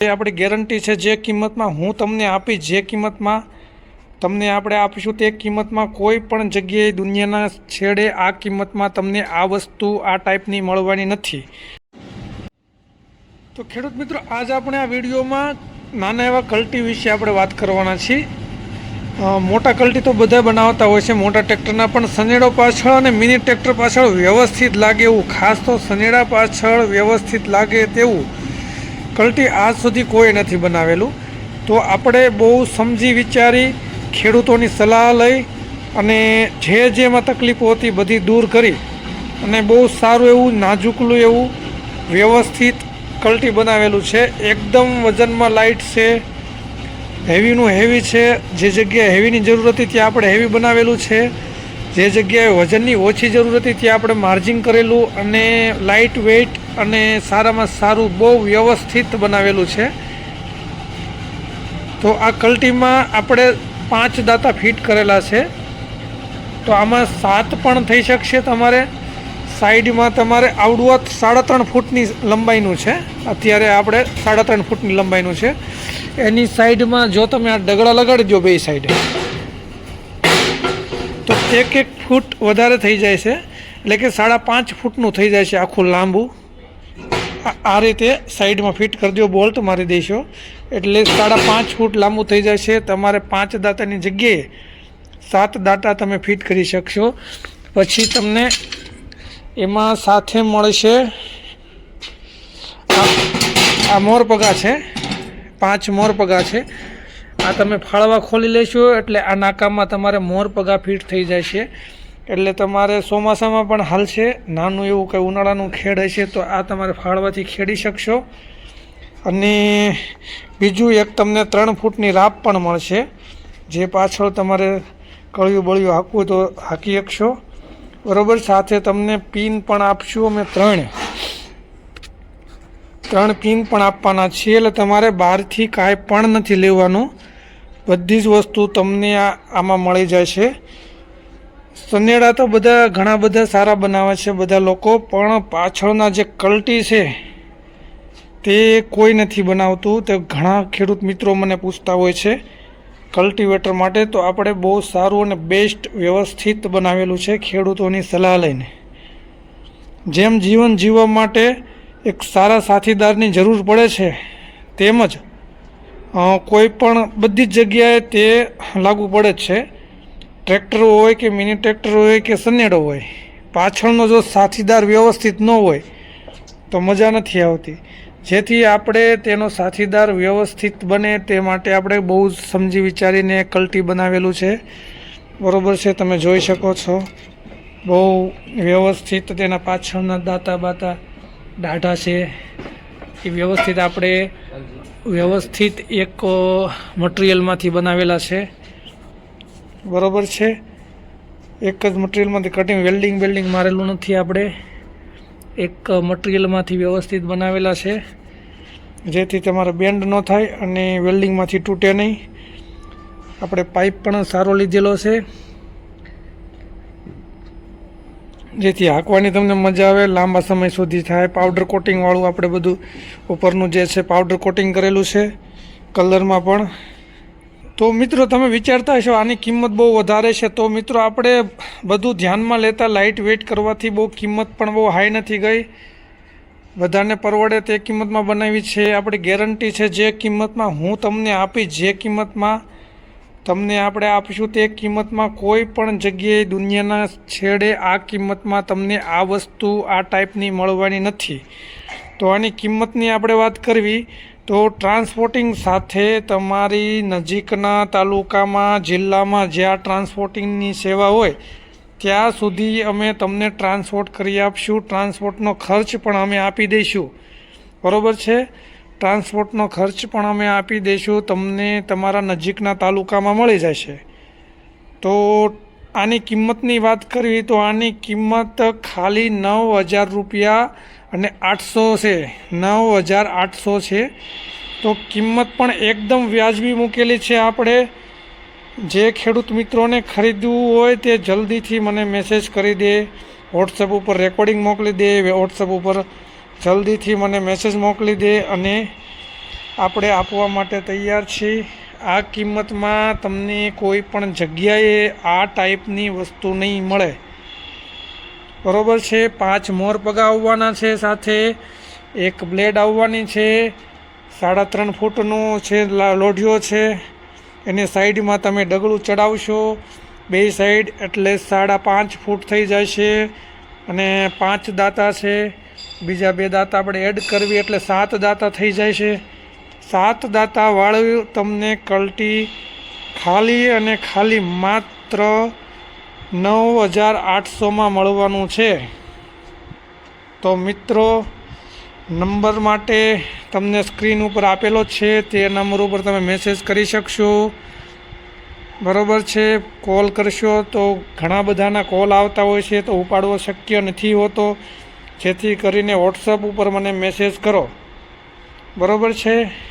એ આપણી ગેરંટી છે જે કિંમતમાં હું તમને આપીશ જે કિંમતમાં તમને આપણે આપીશું તે કિંમતમાં કોઈ પણ જગ્યાએ દુનિયાના છેડે આ કિંમતમાં તમને આ વસ્તુ આ ટાઈપની મળવાની નથી. તો ખેડૂત મિત્રો, આજ આપણે આ વિડીયોમાં નાના એવા કલ્ટી વિશે આપણે વાત કરવાના છીએ. મોટા કલ્ટી તો બધા બનાવતા હોય છે, મોટા ટ્રેક્ટરના પણ સનેડો પાછળ અને મિની ટ્રેક્ટર પાછળ વ્યવસ્થિત લાગે એવું, ખાસ તો સનેડા પાછળ વ્યવસ્થિત લાગે તેવું. કલ્ટી આજ સુધી કોઈ નથી બનાવેલું. તો આપણે બહુ સમજી વિચારી ખેડૂતોની સલાહ લઈ અને જે જેમાં તકલીફો હતી બધી દૂર કરી અને બહુ સારું એવું, નાજુકલું એવું વ્યવસ્થિત કલ્ટી બનાવેલું છે. એકદમ વજનમાં લાઇટ છે, હેવીનું હેવી છે. જે જગ્યાએ હેવીની જરૂર હતી ત્યાં આપણે હેવી બનાવેલું છે. જે જગ્યાએ વજનની ઓછી જરૂર હતી ત્યાં આપણે માર્જિંગ કરેલું અને લાઇટ વેઇટ અને સારામાં સારું બહુ વ્યવસ્થિત બનાવેલું છે. તો આ કલ્ટીમાં આપણે પાંચ દાતા ફિટ કરેલા છે. તો આમાં સાત પણ થઈ શકશે તમારે. સાઈડમાં તમારે આવડું સાડા ત્રણ ફૂટની લંબાઈનું છે. અત્યારે આપણે સાડા ત્રણ ફૂટની લંબાઈનું છે. એની સાઈડમાં જો તમે આ ડગડા લગાડી દો બે સાઈડે. તો એક એક ફૂટ વધારે થઈ જાય છે. એટલે કે સાડા પાંચ ફૂટનું થઈ જાય છે આખું લાંબુ. આ- રીતે સાઈડમાં ફિટ કરી દો બોલ્ટ મારી દેશો. એટલે સાડા પાંચ ફૂટ લાંબુ થઈ છે તમારે પાંચ દાંતાની જગ્યાએ સાત દાંતા તમે ફિટ કરી શકશો. પછી તમને એમાં સાથે મળશે આ આ મોર છે. પાંચ મોરપગા છે. આ તમે ફાળવા ખોલી લેશો એટલે આ નાકામાં તમારે મોરપગા ફિટ થઈ જાય છે એટલે તમારે ચોમાસામાં પણ હાલશે નાનું એવું કંઈ ઉનાળાનું ખેડ હશે તો આ તમારે ફાળવાથી ખેડી શકશો. અને બીજું એક તમને ત્રણ ફૂટની રાપ પણ મળશે. જે પાછળ તમારે કળિયું બળિયું હાંકવું તો હાંકી શકશો. બરોબર, સાથે તમને પિન પણ આપશું અમે ત્રણ. ત્રણ પિન પણ આપવાના છીએ. એટલે તમારે બહારથી કાંઈ પણ નથી લેવાનું. બધી જ વસ્તુ તમને આમાં મળી જશે. સનેડા તો બધા ઘણા બધા સારા બનાવે છે બધા લોકો, પણ પાછળના જે કલ્ટી છે, તે કોઈ નથી બનાવતું. તે ઘણા ખેડૂત મિત્રો મને પૂછતા હોય છે, કલ્ટિવેટર માટે તો આપણે બહુ સારું અને બેસ્ટ વ્યવસ્થિત બનાવેલું છે ખેડૂતોની સલાહ લઈને. જેમ જીવન જીવવા માટે એક સારા સાથીદારની જરૂર પડે છે, તેમજ કોઈ પણ બધી જ જગ્યાએ તે લાગુ પડે જ છે. ટ્રેક્ટર હોય કે મિની ટ્રેક્ટર હોય કે સનેડો હોય, પાછળનો જો સાથીદાર વ્યવસ્થિત ન હોય, તો મજા નથી આવતી. જેથી આપણે તેનો સાથીદાર વ્યવસ્થિત બને તે માટે આપણે બહુ જ સમજી વિચારીને કલ્ટી બનાવેલું છે. બરોબર છે, તમે જોઈ શકો છો. બહુ વ્યવસ્થિત તેના પાછળના દાંતા બાતા દાઢા છે. એ વ્યવસ્થિત આપણે વ્યવસ્થિત એક મટીરિયલમાંથી બનાવેલા છે. બરોબર છે. એક જ મટીરિયલમાંથી કટિંગ વેલ્ડિંગ વેલ્ડિંગ મારેલું નથી આપણે. એક મટીરિયલમાંથી વ્યવસ્થિત બનાવેલા છે. જેથી તમારે બેન્ડ ન થાય અને વેલ્ડિંગમાંથી તૂટે નહીં. આપણે પાઇપ પણ સારો લીધેલો છે. જેથી હાંકવાની તમને મજા આવે, લાંબા સમય સુધી થાય. પાવડર કોટિંગવાળું આપણે બધું ઉપરનું જે છે પાવડર કોટિંગ કરેલું છે. કલરમાં પણ તો મિત્રો, તમે વિચારતા હશો આની કિંમત બહુ વધારે છે. તો મિત્રો, આપણે બધું ધ્યાનમાં લેતા લાઇટ વેઇટ કરવાથી બહુ કિંમત પણ બહુ હાઈ નથી ગઈ. બધાને પરવડે તે કિંમતમાં બનાવી છે. આપણી ગેરંટી છે જે કિંમતમાં હું તમને આપીશ જે કિંમતમાં તમને આપણે આપીશું તે કિંમતમાં કોઈ પણ જગ્યાએ દુનિયાના છેડે આ કિંમતમાં તમને આ વસ્તુ આ ટાઈપની મળવાની નથી. તો આની કિંમતની આપણે વાત કરવી. તો ટ્રાન્સપોર્ટિંગ સાથે તમારી નજીકના તાલુકામાં, જિલ્લામાં જ્યાં ટ્રાન્સપોર્ટિંગની સેવા હોય, ત્યાં સુધી અમે તમને ટ્રાન્સપોર્ટ કરી આપશું. ટ્રાન્સપોર્ટનો ખર્ચ પણ અમે આપી દઈશું. બરોબર છે? ટ્રાન્સપોર્ટનો ખર્ચ પણ અમે આપી દઈશું. તમને તમારા નજીકના તાલુકામાં મળી જશે. તો આની કિંમતની વાત કરવી તો આની કિંમત ખાલી નવ હજાર રૂપિયા અને આઠસો છે. નવ હજાર આઠસો છે. તો કિંમત પણ એકદમ વ્યાજબી મૂકેલી છે આપણે. જે ખેડૂત મિત્રોને ખરીદવું હોય તે જલ્દીથી મને મેસેજ કરી દે. વોટ્સએપ ઉપર રેકોર્ડિંગ મોકલી દે. વોટ્સએપ ઉપર જલ્દીથી મને મેસેજ મોકલી દે અને આપણે આપવા માટે તૈયાર છીએ. આ કિંમતમાં તમને કોઈ પણ જગ્યાએ આ ટાઈપની વસ્તુ નહીં મળે. બરોબર છે, પાંચ મોર પગા આવવાના છે સાથે, એક બ્લેડ આવવાની છે, સાડા ત્રણ ફૂટનો છે લોઢિયો છે, એને સાઈડમાં તમે ડગલું ચડાવશો, બે સાઈડ એટલે સાડા પાંચ ફૂટ થઈ જાય છે અને પાંચ દાંતા છે, બીજા બે દાંતા આપણે એડ કરવી એટલે સાત દાંતા થઈ જાય છે સાત દાંતા વાળવી તમને કલટી ખાલી અને ખાલી માત્ર નવ હજાર આઠસોમાં મળવાનું છે. તો મિત્રો, નંબર માટે તમને સ્ક્રીન ઉપર આપેલો છે, તે નંબર ઉપર તમે મેસેજ કરી શકશો. બરાબર છે, કોલ કરશો તો ઘણા બધાના કોલ આવતા હોય છે, તો ઉપાડવો શક્ય નથી હોતો. જેથી કરીને વોટ્સઅપ ઉપર મને મેસેજ કરો. બરાબર છે?